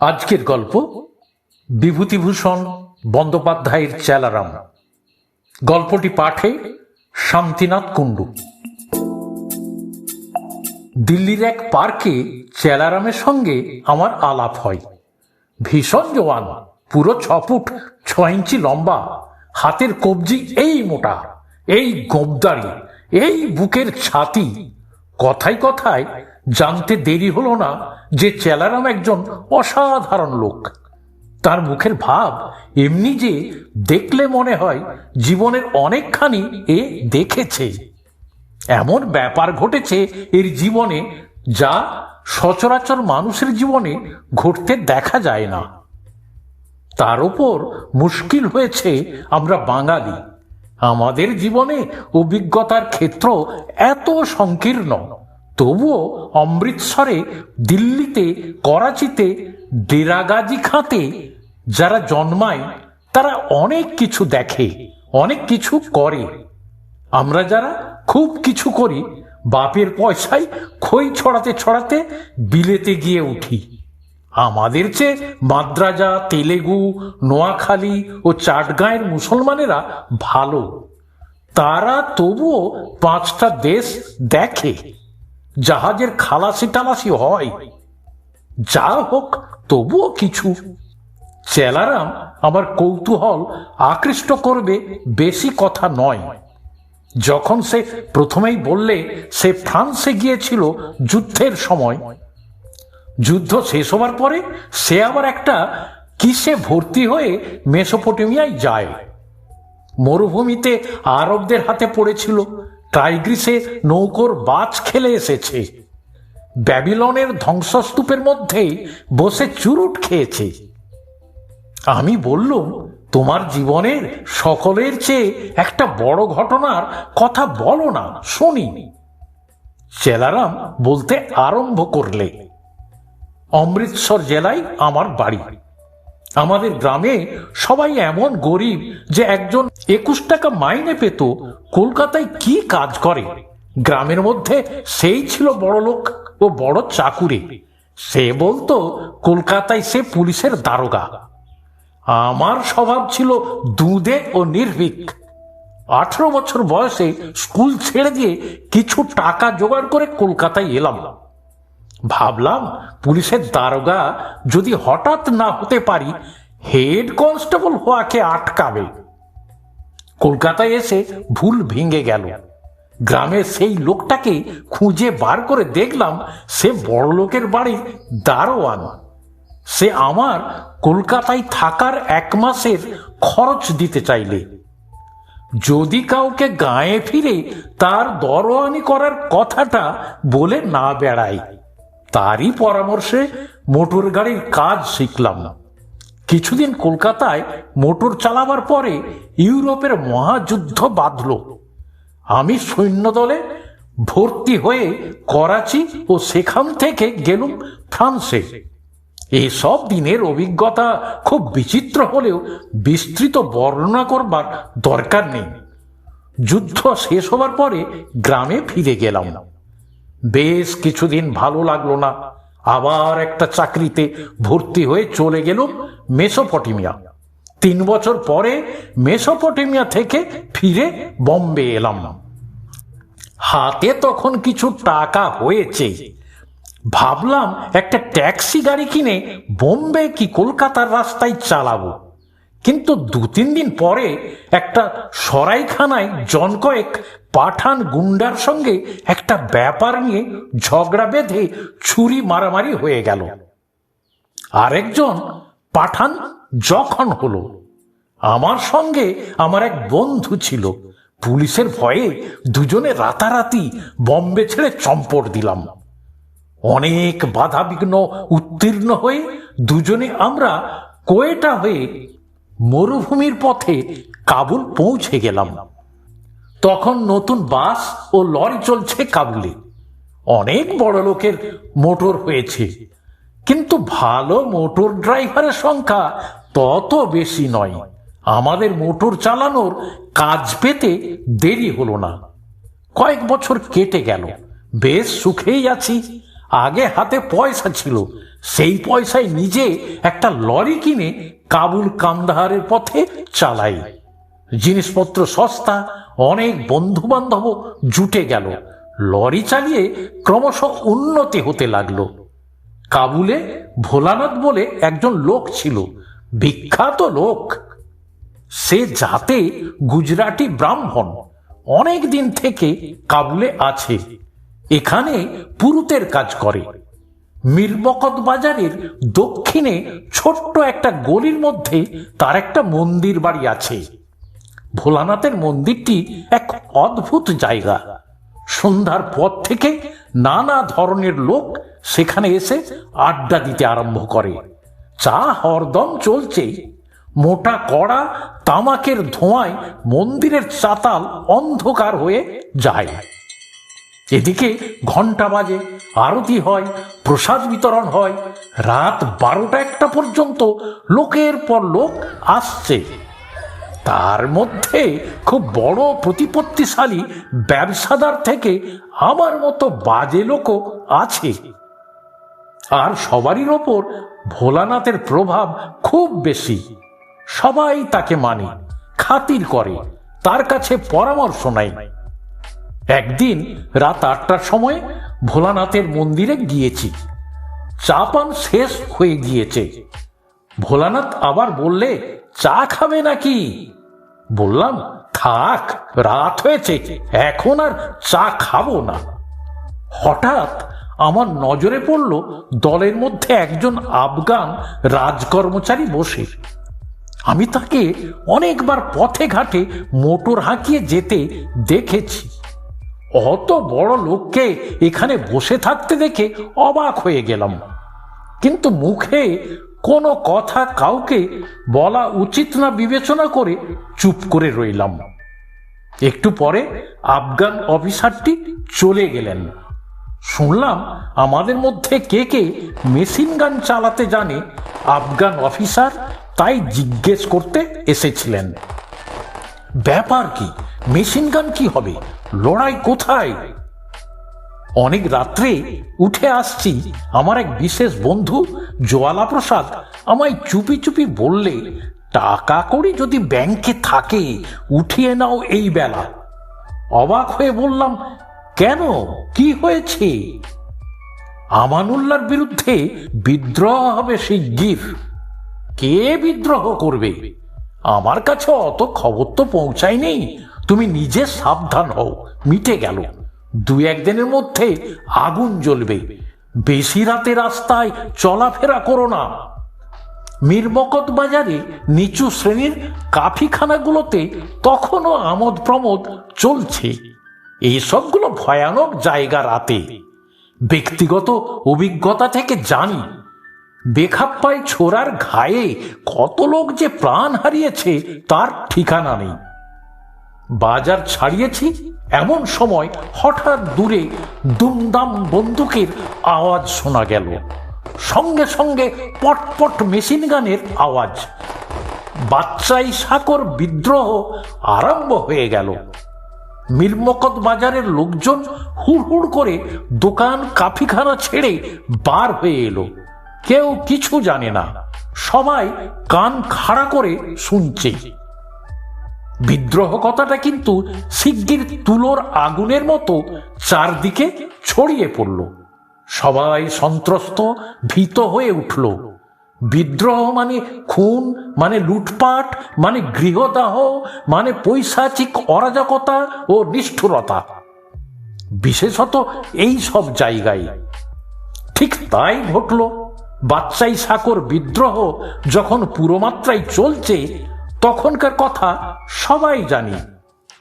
আজকের গল্প বিভূতিভূষণ বন্দ্যোপাধ্যায়ের চেলারাম। গল্পটি পাঠে শান্তিনাথ কুণ্ডু। দিল্লির এক পার্কে চেলারামের সঙ্গে আমার আলাপ হয়। ভীষণ জোয়ান, পুরো ছ ফুট, ছ ইঞ্চি লম্বা, হাতের কবজি এই মোটা, এই গোবদারি, এই বুকের ছাতি, কথায় কথায় জানতে দেরি হলো না যে চেলারাম একজন অসাধারণ লোক। তার মুখের ভাব এমনি যে দেখলে মনে হয় জীবনের অনেকখানি এ দেখেছে। এমন ব্যাপার ঘটেছে এর জীবনে যা সচরাচর মানুষের জীবনে ঘটতে দেখা যায় না। তার উপর মুশকিল হয়েছে আমরা বাঙালি। আমাদের জীবনে অভিজ্ঞতার ক্ষেত্র এত সংকীর্ণ। তবুও অমৃতসরে, দিল্লিতে, করাচিতে, ডেরাগাজি খাঁতে যারা জন্মায়, তারা অনেক কিছু দেখে, অনেক কিছু করে। আমরা যারা খুব কিছু করি, বাপের পয়সায় খই ছড়াতে ছড়াতে বিলেতে গিয়ে উঠি। আমাদের চেয়ে মাদ্রাজা, তেলেগু, নোয়াখালী ও চাটগাঁয়ের মুসলমানেরা ভালো। তারা তবুও পাঁচটা দেশ দেখে। জাহাজের খালাসি টালাসি হয়। যা হোক, তবুও কিছু। চেলারাম আমার কৌতূহল আকৃষ্ট করবে বেশি কথা নয়। যখন সে প্রথমেই বললে, সে ফ্রান্সে গিয়েছিল যুদ্ধের সময়। যুদ্ধ শেষ হবার পরে সে আবার একটা কিসে ভর্তি হয়ে মেসোপটেমিয়ায় যায়। মরুভূমিতে আরবদের হাতে পড়েছিল। টাইগ্রিসে নৌকোর বাজ খেলে এসেছে। ব্যাবিলনের ধ্বংসস্তূপের মধ্যেই বসে চুরুট খেয়েছে। আমি বললুম, তোমার জীবনের সকলের চেয়ে একটা বড় ঘটনার কথা বলো না, শুনি। চেলারাম বলতে আরম্ভ করলে, অমৃতসর জেলায় আমার বাড়ি। আমাদের গ্রামে সবাই এমন গরিব যে একজন একুশ টাকা মাইনে পেত, কলকাতায় কি কাজ করে? গ্রামের মধ্যে সেই ছিল বড় লোক ও বড় চাকুরে। সে বলতো, কলকাতায় সে পুলিশের দারোগা। আমার স্বভাব ছিল দুধে ও নির্ভীক। আঠারো বছর বয়সে স্কুল ছেড়ে দিয়ে কিছু টাকা জোগাড় করে কলকাতায় এলাম। ভাবলাম পুলিশের দারোগা যদি হঠাৎ না হতে পারি, হেড কনস্টেবল হওয়াকে আটকাবে। কলকাতায় এসে ভুল ভেঙে গেল। গ্রামের সেই লোকটাকে খুঁজে বার করে দেখলাম সে বড় লোকের বাড়ির দারোয়ান। সে আমার কলকাতায় থাকার এক মাসের খরচ দিতে চাইলে। যদি কাউকে গায়ে ফিরে তার দরওয়ানি করার কথাটা বলে না বেড়ায়। তারই পরামর্শে মোটর গাড়ির কাজ শিখলাম। না কিছুদিন কলকাতায় মোটর চালাবার পরে ইউরোপের মহাযুদ্ধ বাঁধল। আমি সৈন্যদলে ভর্তি হয়ে করাচি ও সেখান থেকে গেলুম ফ্রান্সে। এসব দিনের অভিজ্ঞতা খুব বিচিত্র হলেও বিস্তৃত বর্ণনা করবার দরকার নেই। যুদ্ধ শেষ হবার পরে গ্রামে ফিরে গেলাম। বেশ কিছুদিন ভালো লাগল না। আবার একটা চাকরিতে ভর্তি হয়ে চলে গেলুম মেসোপটেমিয়া। তিন বছর পরে মেসোপটেমিয়া থেকে ফিরে বম্বে এলাম। হাতে তখন কিছু টাকা হয়েছে। ভাবলাম একটা ট্যাক্সি গাড়ি কিনে বোম্বে কি কলকাতার রাস্তায় চালাবো। কিন্তু দু তিন দিন পরে একটা সরাইখানায় জন কয়েক পাঠান গুন্ডার সঙ্গে একটা ব্যাপার নিয়ে ঝগড়া বেঁধে ছুরি মারামারি হয়ে গেল। আরেকজন, পাঠান যখন হলো, আমার সঙ্গে আমার এক বন্ধু ছিল, পুলিশের ভয়ে দুজনে রাতারাতি বম্বে ছেড়ে চম্পট দিলাম। অনেক বাধা বিঘ্ন উত্তীর্ণ হয়ে দুজনে আমরা কোয়েটা হয়ে মরুভূমির পথে কাবুল পৌঁছে গেলাম। তখন নতুন বাস ও লরি চলছে কাবুলে। অনেক বড় লোকের মোটর হয়েছে। কিন্তু ভালো মোটর ড্রাইভারের সংখ্যা তত বেশি নয়। আমাদের মোটর চালানোর কাজ পেতে দেরি হলো না। কয়েক বছর কেটে গেল। বেশ সুখেই আছি। আগে হাতে পয়সা ছিল। সেই পয়সায় নিজে একটা লরি কিনে কাবুল কান্দাহারের পথে চালাই। জিনিসপত্র সস্তা, অনেক বন্ধু বান্ধব জুটে গেল। লরি চালিয়ে ক্রমশ উন্নতি হতে লাগল। কাবুলে ভোলানাথ বলে একজন লোক ছিল, বিখ্যাত লোক। সে জাতে গুজরাটি ব্রাহ্মণ, অনেক দিন থেকে কাবুলে আছে। এখানে পুরুতের কাজ করে। মিরবকত বাজারের দক্ষিণে ছোট্ট একটা গলির মধ্যে তার একটা মন্দির বাড়ি আছে। ভোলানাথের মন্দিরটি এক অদ্ভুত জায়গা। সন্ধ্যার পর থেকে নানা ধরনের লোক সেখানে এসে আড্ডা দিতে আরম্ভ করে। চা, হরদম চলছে মোটা কড়া, তামাকের ধোঁয়ায় মন্দিরের চাতাল অন্ধকার হয়ে যায়। এদিকে ঘণ্টা বাজে, আরতি হয়, প্রসাদ বিতরণ হয়। রাত বারোটা একটা পর্যন্ত লোকের পর লোক আসছে। তার মধ্যে খুব বড় প্রতিপত্তিশালী ব্যবসাদার থেকে আমার মতো বাজে লোকও আছে। আর সবারই ওপর ভোলানাথের প্রভাব খুব বেশি। সবাই তাকে মানে খাতির করে, তার কাছে পরামর্শ নাই একদিন রাত আটটার সময় ভোলানাথের মন্দিরে গিয়েছি। চা পান শেষ হয়ে গিয়েছে। ভোলানাথ আবার বললে, চা খাবে নাকি? বললাম, থাক, রাত হয়েছে, এখন আর চা খাব না। হঠাৎ আমার নজরে পড়ল দলের মধ্যে একজন আফগান রাজকর্মচারী বসে। আমি তাকে অনেকবার পথে ঘাটে মোটর হাঁকিয়ে যেতে দেখেছি। অত বড় লোককে এখানে বসে থাকতে দেখে অবাক হয়ে গেলাম। কিন্তু মুখে কোনো কথা কাউকে বলা উচিত না বিবেচনা করে চুপ করে রইলাম। একটু পরে আফগান অফিসারটি চলে গেলেন। শুনলাম আমাদের মধ্যে কে কে মেশিন গান চালাতে জানে আফগান অফিসার, তাই জিজ্ঞেস করতে এসেছিলেন। ব্যাপার কি? মেশিন গান কি হবে? লড়াই কোথায়? অনেক রাত্রে উঠে আসছি, আমার এক বিশেষ বন্ধু জোয়ালা প্রসাদ আমায় চুপি চুপি বললে, টাকা কড়ি যদি ব্যাংকে থাকে, উঠিয়ে নাও এই বেলা। অবাক হয়ে বললাম, কেন? কি হয়েছে? আমানুল্লার বিরুদ্ধে বিদ্রোহ হবে শিগগির কে বিদ্রোহ করবে? আমার কাছে অত খবর তো পৌঁছায়নি। তুমি নিজে সাবধান হও, মিটে গেল। দু একদিনের মধ্যে আগুন জ্বলবে। বেশি রাতে রাস্তায় চলাফেরা করো না। মীরবকত বাজারে নিচু শ্রেণির কাফিখানাগুলোতে তখনও আমোদ প্রমোদ চলছে। এই সবগুলো ভয়ানক জায়গা রাতে। ব্যক্তিগত অভিজ্ঞতা থেকে জানি, বেখাপ্পায় ছোড়ার ঘায়ে কত লোক যে প্রাণ হারিয়েছে তার ঠিকানা নেই। বাজার ছাড়িয়েছি এমন সময় হঠাৎ দূরে দুমদাম বন্দুকের আওয়াজ শোনা গেল। সঙ্গে সঙ্গে পটপট মেশিন গানের আওয়াজ। বাচ্চাই সাকর বিদ্রোহ আরম্ভ হয়ে গেল। মিরমকত বাজারের লোকজন হুড় করে দোকান কাফিখানা ছেড়ে বার হয়ে এলো। কেউ কিছু জানে না। সবাই কান খাড়া করে শুনছে। বিদ্রোহ কথাটা কিন্তু শিগগির তুলোর আগুনের মতো চারদিকে ছড়িয়ে পড়ল। সবাই সন্ত্রস্ত, ভীত হয়ে উঠল। বিদ্রোহ মানে খুন মানে লুটপাট মানে গৃহদাহ মানে পৈশাচিক অরাজকতা ও নিষ্ঠুরতা। বিশেষত এই সব জায়গায়। ঠিক তাই ঘটল। বাচ্চাই সাকর বিদ্রোহ যখন পুরোমাত্রায় চলছে তখনকার কথা সবাই জানি।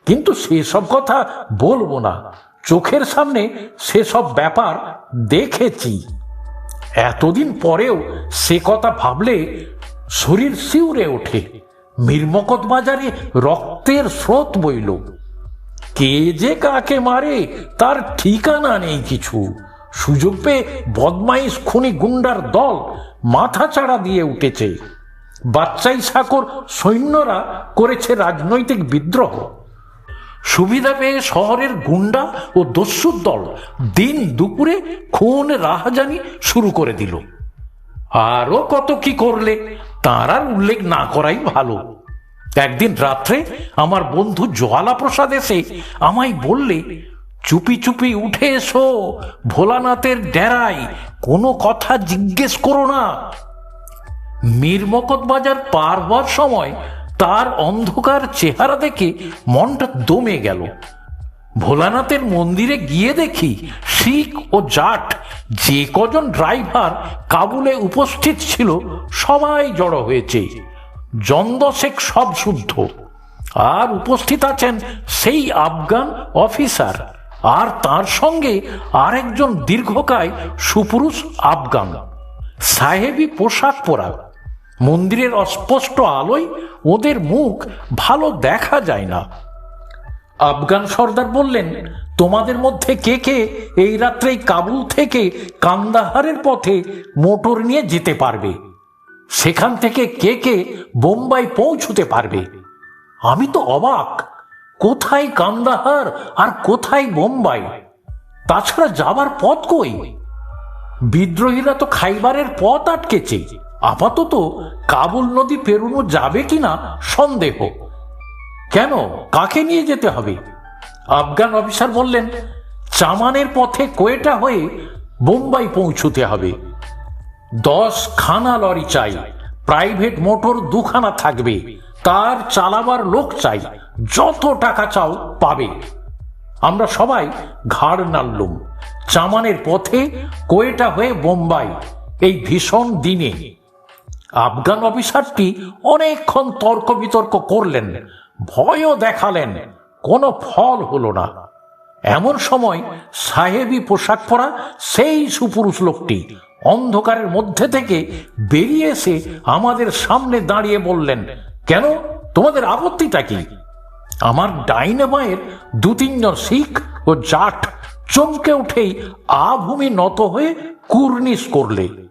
কিন্তু সেসব কথা বলব না। চোখের সামনে সেসব ব্যাপার দেখেছি। এতদিন পরেও সে কথা ভাবলে শরীর শিউরে ওঠে। মিরমকত বাজারে রক্তের স্রোত বইল। কে যে কাকে মারে তার ঠিকানা নেই কিছু। সুযোগ পেয়ে বদমাইশ খুনি গুন্ডার দল মাথা চাড়া দিয়ে উঠেছে। বাচ্চাই সাকর সৈন্যরা করেছে রাজনৈতিক বিদ্রোহ। সুবিধা পেয়ে শহরের গুন্ডা ও দস্যুর দল দিন দুপুরে খুন রাহাজানি শুরু করে দিল। আরও কত কি করলে, তার আর উল্লেখ না করাই ভালো। একদিন রাত্রে আমার বন্ধু জোয়ালা প্রসাদ এসে আমায় বললে, চুপি চুপি উঠে এসো, ভোলানাথের ডেরায় কোনো কথা জিজ্ঞেস করো না। মীরমকত বাজার পার হওয়ার সময় তার অন্ধকার চেহারা দেখে মনটা দমে গেল। ভোলানাথের মন্দিরে গিয়ে দেখি শিখ ও জাট, যে কজন ড্রাইভার কাবুলে উপস্থিত ছিল, সবাই জড়ো হয়েছে। জন্দশেক সব শুদ্ধ। আর উপস্থিত আছেন সেই আফগান অফিসার, আর তার সঙ্গে আরেকজন দীর্ঘকায় সুপুরুষ আফগান, সাহেবী পোশাক পরা মন্দিরের অস্পষ্ট আলোয় ওদের মুখ ভালো দেখা যায় না। আফগান সর্দার বললেন, তোমাদের মধ্যে কে কে এই রাত্রেই কাবুল থেকে কান্দাহারের পথে মোটর নিয়ে যেতে পারবে? সেখান থেকে কে কে বোম্বাই পৌঁছতে পারবে? আমি তো অবাক, কোথায় কান্দাহার আর কোথায় বোম্বাই? তাছাড়া যাবার পথ কই? বিদ্রোহীরা তো খাইবারের পথ আটকেছে। আপাতত কাবুল নদী পেরোনো যাবে কিনা সন্দেহ। কেন? কাকে নিয়ে যেতে হবে? আফগান অফিসার বললেন, চামানের পথে কোয়েটা হয়ে বোম্বাই পৌঁছতে হবে। দশ খানা লরি চাই, প্রাইভেট মোটর দুখানা থাকবে, তার চালাবার লোক চাই, যত টাকা চাও পাবে। আমরা সবাই ঘাড় নাড়লুম, চামানের পথে কোয়েটা হয়ে বোম্বাই, এই ভীষণ দিনে। আফগান অফিসারটি অনেকক্ষণ তর্ক বিতর্ক করলেন, ভয়ও দেখালেন, কোনো ফল হলো না। এমন সময় সাহেবী পোশাক পরা সেই সুপুরুষ লোকটি অন্ধকারের মধ্যে থেকে বেরিয়ে এসে আমাদের সামনে দাঁড়িয়ে বললেন, কেন, তোমাদের আপত্তিটা কি? আমার ডাইনে দু তিনজন শিখ ও জাট চমকে উঠেই আভূমি নত হয়ে কুর্নিশ করলে।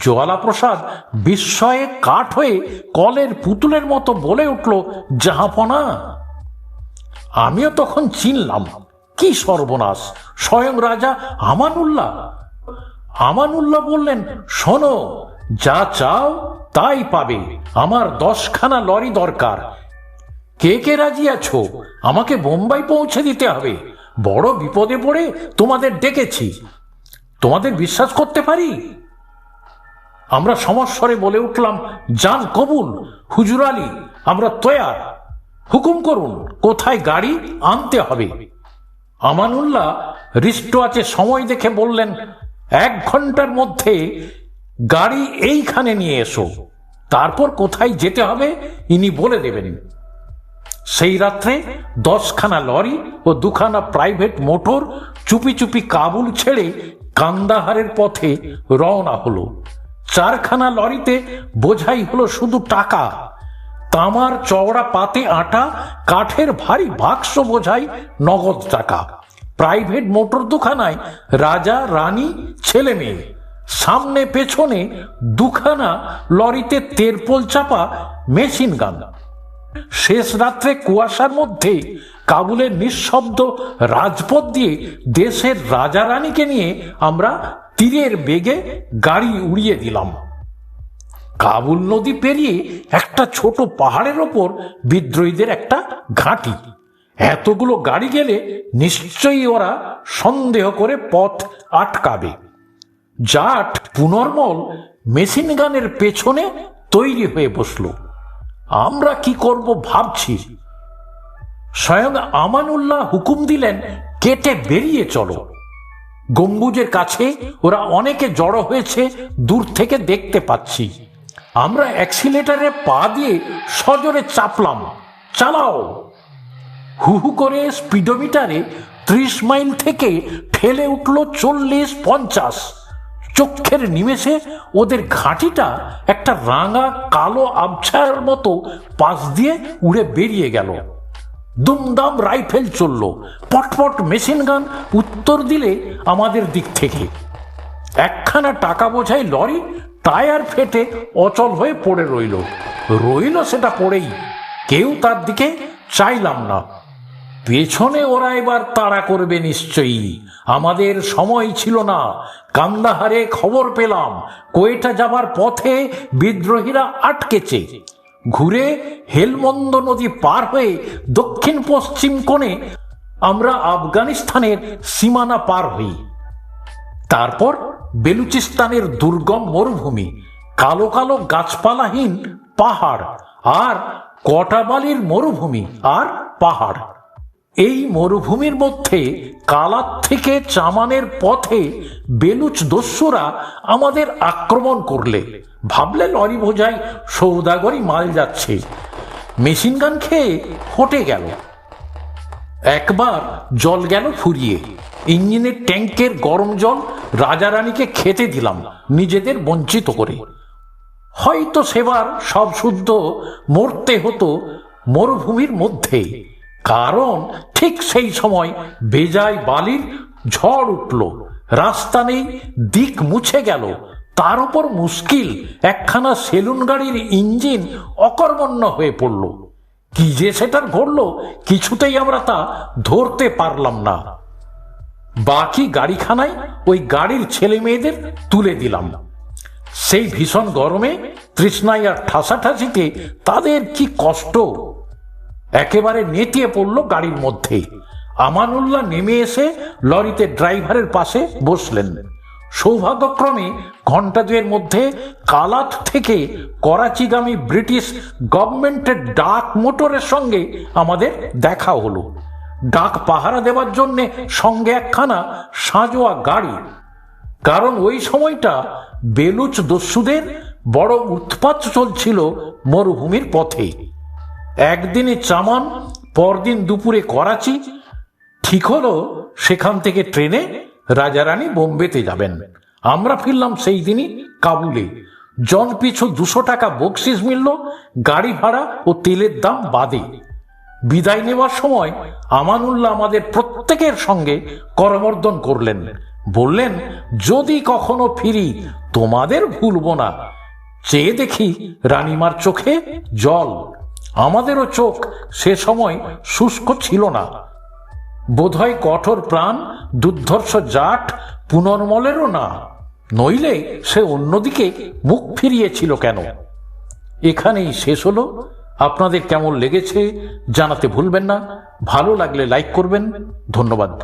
জোয়ালা প্রসাদ বিস্ময়ে কাঠ হয়ে কলের পুতুলের মতো বলে উঠল, জাহাপনা! আমিও তখন চিনলাম, কি সর্বনাশ! স্বয়ং রাজা আমানুল্লাহ! আমানুল্লাহ বললেন, শোনো, যা চাও তাই পাবে, আমার দশখানা লরি দরকার। কে কে রাজি আছো? আমাকে বোম্বাই পৌঁছে দিতে হবে। বড় বিপদে পড়ে তোমাদের ডেকেছি। তোমাদের বিশ্বাস করতে পারি? আমরা সমস্বরে বলে উঠলাম, যান কবুল, হুজুর আলী, আমরা তৈয়ার। হুকুম করুন, কোথায় গাড়ি আনতে হবে? আমানুল্লাহ আছে সময় দেখে বললেন, এক ঘণ্টার মধ্যে গাড়ি এইখানে নিয়ে এসো, তারপর কোথায় যেতে হবে ইনি বলে দেবেন। সেই রাত্রে দশখানা লরি ও দুখানা প্রাইভেট মোটর চুপি চুপি কাবুল ছেড়ে কান্দাহারের পথে রওনা হলো। চারখানা লরিতে বোঝাই হলো শুধু টাকা। তামার চওড়া পাতে আটা, কাঠের ভারী বাক্স বোঝাই নগদ টাকা। প্রাইভেট মোটর দুখানায় রাজা, রানী, ছেলে মেয়ে। সামনে পেছনে দুখানা লরিতে তেরপোল চাপা মেশিন গান শেষ রাত্রে কুয়াশার মধ্যে কাবুলের নিঃশব্দ রাজপথ দিয়ে দেশের রাজা রানীকে নিয়ে আমরা তীরের বেগে গাড়ি উড়িয়ে দিলাম। কাবুল নদী পেরিয়ে একটা ছোট পাহাড়ের ওপর বিদ্রোহীদের একটা ঘাঁটি। এতগুলো গাড়ি গেলে নিশ্চয়ই ওরা সন্দেহ করে পথ আটকাবে। জাট, পুনর্মল মেশিন গানের পেছনে তৈরি হয়ে বসল। আমরা কি করব ভাবছি? স্বয়ং আমানুল্লাহ হুকুম দিলেন, কেটে বেরিয়ে চলো। গম্বুজের কাছে ওরা অনেকে জড়ো হয়েছে, দূর থেকে দেখতে পাচ্ছি। আমরা অ্যাক্সিলেটারে পা দিয়ে সজোরে চাপলাম, চালাও। হু হু করে স্পিডোমিটারে ত্রিশ মাইল থেকে ফেলে উঠল চল্লিশ পঞ্চাশ। চক্ষের নিমেষে ওদের ঘাঁটিটা একটা রাঙা, কালো আবছার মতো পাশ দিয়ে উড়ে বেরিয়ে গেল। দুমদাম রাইফেল চলল। পটপট মেশিন গান উত্তর দিলে আমাদের দিক থেকে। একখানা টাকা বোঝাই লরি টায়ার ফেটে অচল হয়ে পড়ে রইল। রইল সেটা পড়েই। কেউ তার দিকে চাইলাম না। পেছনে ওরা এবার তাড়া করবে নিশ্চয়ই। আমাদের সময় ছিল না। কান্দাহারে খবর পেলাম, কোয়েটা যাবার পথে বিদ্রোহীরা আটকেছে। ঘুরে হেলমন্দ নদী পার হয়ে দক্ষিণ পশ্চিম কোণে আমরা আফগানিস্তানের সীমানা পার হই। তারপর বেলুচিস্তানের দুর্গম মরুভূমি, কালো কালো গাছপালাহীন পাহাড় আর কটাবালির মরুভূমি আর পাহাড়। এই মরুভূমির মধ্যে কালাত থেকে চামানের পথে বেলুচ দস্যুরা আমাদের আক্রমণ করলে। ভাবলে লরি বোঝাই সৌদাগরি মাল যাচ্ছে। মেশিন গান খেয়ে হটে গেল। একবার জল গেল ফুরিয়ে। ইঞ্জিনের ট্যাঙ্কের গরম জল রাজা রানীকে খেতে দিলাম, নিজেদের বঞ্চিত করে। হয়তো সেবার সব শুদ্ধ মরতে হতো মরুভূমির মধ্যে। কারণ ঠিক সেই সময় বেজায় বালির ঝড় উঠল। রাস্তা নেই, দিক মুছে গেল। তার উপর মুশকিল, একখানা সেলুন গাড়ির ইঞ্জিন অকর্মণ্য হয়ে পড়ল। কি যে সেটার ঘটল, কিছুতেই আমরা তা ধরতে পারলাম না। বাকি গাড়িখানায় ওই গাড়ির ছেলে মেয়েদের তুলে দিলাম। সেই ভীষণ গরমে তৃষ্ণায় আর ঠাসাঠাসিতে তাদের কি কষ্ট? একেবারে নেতিয়ে পড়ল গাড়ির মধ্যে আমানুল্লাহ নেমে এসে লরিতে ড্রাইভারের পাশে বসলেন। সৌভাগ্যক্রমে ঘণ্টা দুয়ের মধ্যে কালাত থেকে করাচিগামী ব্রিটিশ গভর্নমেন্টের ডাক মোটরের সঙ্গে আমাদের দেখা হলো। ডাক পাহারা দেওয়ার জন্যে সঙ্গে একখানা সাজোয়া গাড়ি। কারণ ওই সময়টা বেলুচ দস্যুদের বড় উৎপাত চলছিল মরুভূমির পথে। একদিনে চামান, পরদিন দুপুরে করাচি, ঠিক হলো সেখান থেকে ট্রেনে রাজারানী বোম্বেতে যাবেন। আমরা ফিরলাম সেই দিনই কাবুলে। জন পিছু দুশো টাকা বকশিস মিলল, গাড়ি ভাড়া ও তেলের দাম বাদে। বিদায় নেওয়ার সময় আমানুল্লাহ আমাদের প্রত্যেকের সঙ্গে করমর্দন করলেন। বললেন, যদি কখনো ফিরি, তোমাদের ভুলব না। চেয়ে দেখি রানীমার চোখে জল। আমাদেরও চোখ সে সময় শুষ্ক ছিল না। বোধহয় কঠোর প্রাণ, দুর্ধর্ষ জাট, পুনর্মলেরও না। নইলে সে অন্যদিকে মুখ ফিরিয়েছিল কেন? এখানেই শেষ হলো। আপনাদের কেমন লেগেছে জানাতে ভুলবেন না। ভালো লাগলে লাইক করবেন। ধন্যবাদ।